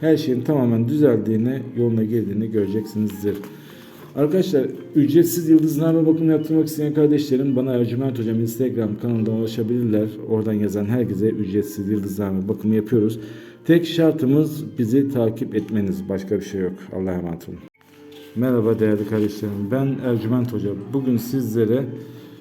her şeyin tamamen düzeldiğini, yoluna girdiğini göreceksinizdir. Arkadaşlar ücretsiz yıldızname bakımı yaptırmak isteyen kardeşlerim bana Ercüment Hocam Instagram kanalından ulaşabilirler. Oradan yazan herkese ücretsiz yıldızname bakımı yapıyoruz. Tek şartımız bizi takip etmeniz. Başka bir şey yok. Allah'a emanet olun. Merhaba değerli kardeşlerim. Ben Ercüment Hoca. Bugün sizlere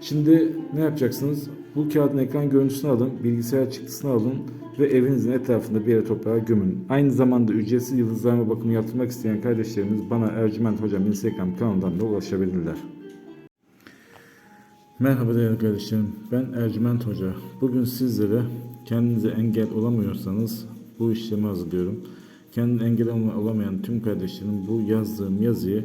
Şimdi ne yapacaksınız? Bu kağıdın ekran görüntüsünü alın, bilgisayar çıktısını alın ve evinizin etrafında bir yere toprağa gömün. Aynı zamanda ücretsiz yıldızlarma bakımı yaptırmak isteyen kardeşlerimiz bana Ercüment Hocam Instagram kanalından da ulaşabilirler. Merhaba değerli kardeşlerim. Ben Ercüment Hoca. Bugün sizlere kendinize engel olamıyorsanız bu işlemi hazırlıyorum. Kendine engel olamayan tüm kardeşlerim bu yazdığım yazıyı